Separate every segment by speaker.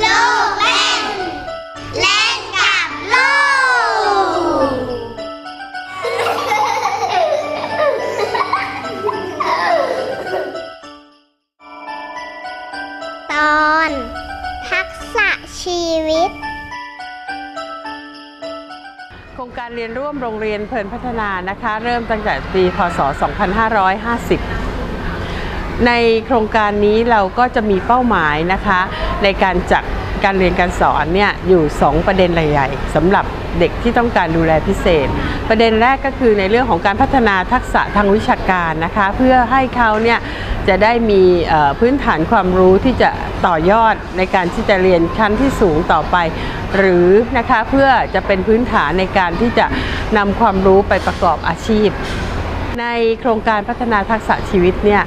Speaker 1: โลกเล่น เล่นกับลูก ตอน ทักษะชีวิต
Speaker 2: โครงการเรียนร่วมโรงเรียนเพลินพัฒนานะคะ เริ่มตั้งแต่ปี พศ 2550 ในโครงการนี้เราก็จะมีเป้าหมายนะคะ ในการจัดการเรียนการสอนเนี่ยอยู่ 2 ประเด็นใหญ่ๆสำหรับเด็กที่ต้องการดูแลพิเศษ ประเด็นแรกก็คือในเรื่องของการพัฒนาทักษะทางวิชาการนะคะ เพื่อให้เขาเนี่ยจะได้มีพื้นฐานความรู้ที่จะต่อยอดในการที่จะเรียนชั้นที่สูงต่อไป หรือนะคะเพื่อจะเป็นพื้นฐานในการที่จะนำความรู้ไปประกอบอาชีพ ในโครงการพัฒนาทักษะชีวิตเนี่ย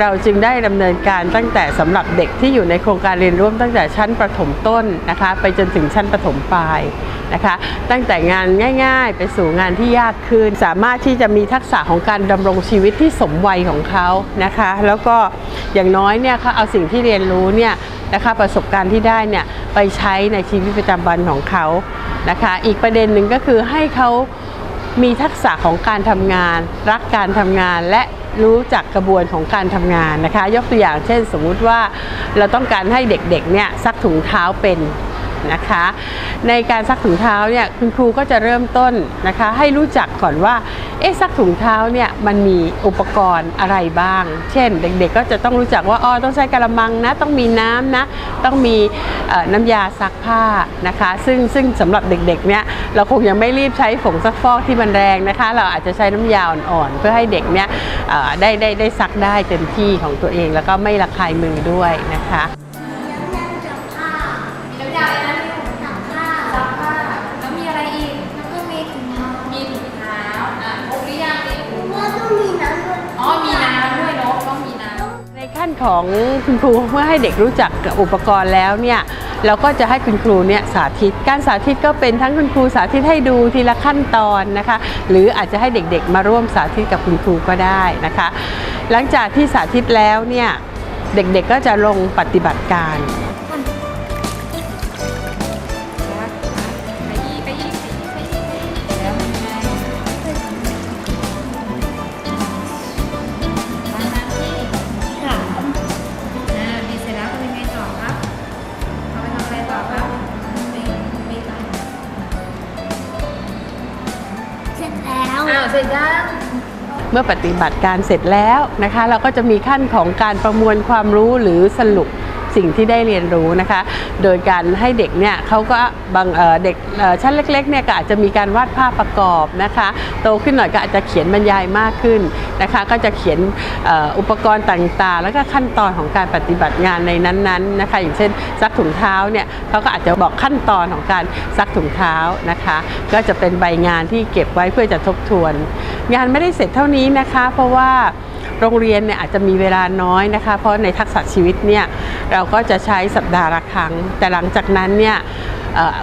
Speaker 2: เราจึงได้ดำเนินการตั้งแต่สำหรับเด็กที่อยู่ในโครงการเรียนร่วมตั้งแต่ชั้นประถมต้นนะคะไปจนถึงชั้นประถมปลายนะคะ ตั้งแต่งานง่ายๆ ไปสู่งานที่ยากขึ้น สามารถที่จะมีทักษะของการดำรงชีวิตที่สมวัยของเขานะคะ แล้วก็อย่างน้อยเนี่ยเขาเอาสิ่งที่เรียนรู้เนี่ยนะคะประสบการณ์ที่ได้เนี่ยไปใช้ในชีวิตประจำวันของเขานะคะ อีกประเด็นหนึ่งก็คือให้เขา มีทักษะของการทำงาน รักการทำงานและรู้จักกระบวนของการทำงานนะคะ ยกตัวอย่างเช่น สมมุติว่าเราต้องการให้เด็กๆเนี่ยซักถุงเท้าเป็น นะคะ ในการซักถุงเท้าเนี่ยคุณครูก็จะเริ่มต้นนะคะ ให้รู้จักก่อนว่าเอ๊ะซักถุงเท้าเนี่ยมันมีอุปกรณ์อะไรบ้าง เช่น เด็กๆ ก็จะต้องรู้จักว่าอ๋อต้องใช้กระมังนะต้องมีน้ำนะต้องมีน้ำยาซักผ้านะคะ ซึ่งซึ่งสำหรับเด็กๆเนี่ยเราคงยังไม่รีบใช้ผงซักฟอกที่มันแรงนะคะ เราอาจจะใช้น้ำยาอ่อนๆเพื่อให้เด็กเนี่ยได้ได้ได้ซักได้เต็มที่ของตัวเองแล้วก็ไม่ระคายมือด้วยนะคะา
Speaker 3: น
Speaker 2: ขั้นของคุณครูเมื่อให้เด็กรู้จักอุปกรณ์แล้วเนี่ยเราก็จะให้คุณครูเนี่ยสาธิต การสาธิตก็เป็นทั้งคุณครูสาธิตให้ดูทีละขั้นตอนนะคะ หรืออาจจะให้เด็กๆ มาร่วมสาธิตกับคุณครูก็ได้นะคะ หลังจากที่สาธิตแล้วเนี่ยเด็กๆก็จะลงปฏิบัติการ
Speaker 3: เมื่อ
Speaker 2: ปฏิบัติการเสร็จแล้วนะคะ เราก็จะมีขั้นของการประมวลความรู้หรือสรุป สิ่งที่ได้เรียนรู้นะคะ โดยการให้เด็กเนี่ยเขาก็บางเเด็กชั้นเล็กๆเนี่ยก็อาจจะมีการวาดภาพประกอบนะคะ โตขึ้นหน่อยก็อาจจะเขียนบรรยายมากขึ้นนะคะ ก็จะเขียนอออุปกรณ์ต่างๆ แล้วก็ขั้นตอนของการปฏิบัติงานในนั้นๆนะคะ อย่างเช่นซักถุงเท้าเนี่ยเขาก็อาจจะบอกขั้นตอนของการซักถุงเท้านะคะ ก็จะเป็นใบงานที่เก็บไว้เพื่อจะทบทวน งานไม่ได้เสร็จเท่านี้นะคะ เพราะว่า โรงเรียนเนี่ยอาจจะมีเวลาน้อยนะคะ เพราะในทักษะชีวิตเนี่ยเราก็จะใช้สัปดาห์ละครั้ง แต่หลังจากนั้นเนี่ย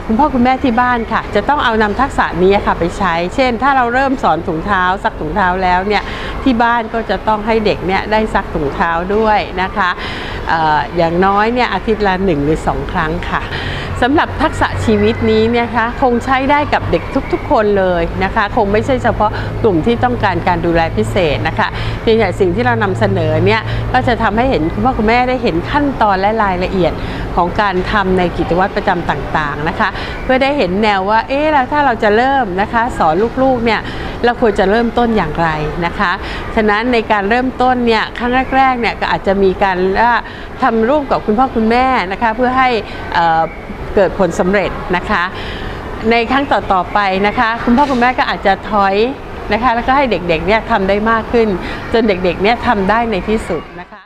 Speaker 2: คุณพ่อคุณแม่ที่บ้านค่ะ จะต้องเอานำทักษะนี้ค่ะไปใช้ เช่น ถ้าเราเริ่มสอนถุงเท้าซักถุงเท้าแล้วเนี่ยที่บ้านก็จะต้องให้เด็กเนี่ยได้ซักถุงเท้าด้วยนะคะอออย่างน้อยเนี่ยอาทิตย์ละหนึ่งหรือสองครั้งค่ะ สำหรับทักษะชีวิตนี้เนยนะคะคงใช้ได้กับเด็กทุกๆ คนเลยนะคะ คงไม่ใช่เฉพาะกลุ่มที่ต้องการการดูแลพิเศษนะคะเพียงแต่สิ่งที่เรานำเสนอเนี่ยก็จะทำให้เห็นคุณพ่อคุณแม่ได้เห็นขั้นตอนและรายละเอียดของการทำในกิจวัตรประจำต่างๆนะคะ เพื่อได้เห็นแนวว่าเอ๊ะแล้วถ้าเราจะเริ่มนะคะ สอนลูกๆเนี่ยเราควรจะเริ่มต้นอย่างไรนะคะ ฉะนั้นในการเริ่มต้นเนี่ยครั้งแรกๆเนี่ยก็อาจจะมีการว่าทำร่วมกับคุณพ่อคุณแม่นะคะ เพื่อให้ เกิดผลสำเร็จนะคะ ในครั้งต่อๆไปนะคะ คุณพ่อคุณแม่ก็อาจจะถอยนะคะ แล้วก็ให้เด็กๆเนี่ยทำได้มากขึ้น จนเด็กๆเนี่ยทำได้ในที่สุดนะคะ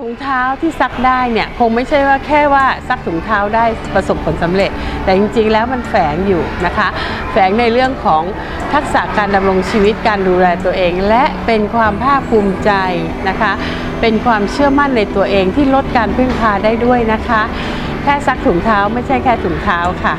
Speaker 2: ถุงเท้าที่ซักได้เนี่ยคงไม่ใช่ว่าแค่ว่าซักถุงเท้าได้ประสบผลสำเร็จ แต่จริงๆแล้วมันแฝงอยู่นะคะ แฝงในเรื่องของทักษะการดำรงชีวิตการดูแลตัวเอง และเป็นความภาคภูมิใจนะคะ เป็นความเชื่อมั่นในตัวเองที่ลดการพึ่งพาได้ด้วยนะคะ แค่ซักถุงเท้าไม่ใช่แค่ถุงเท้าค่ะ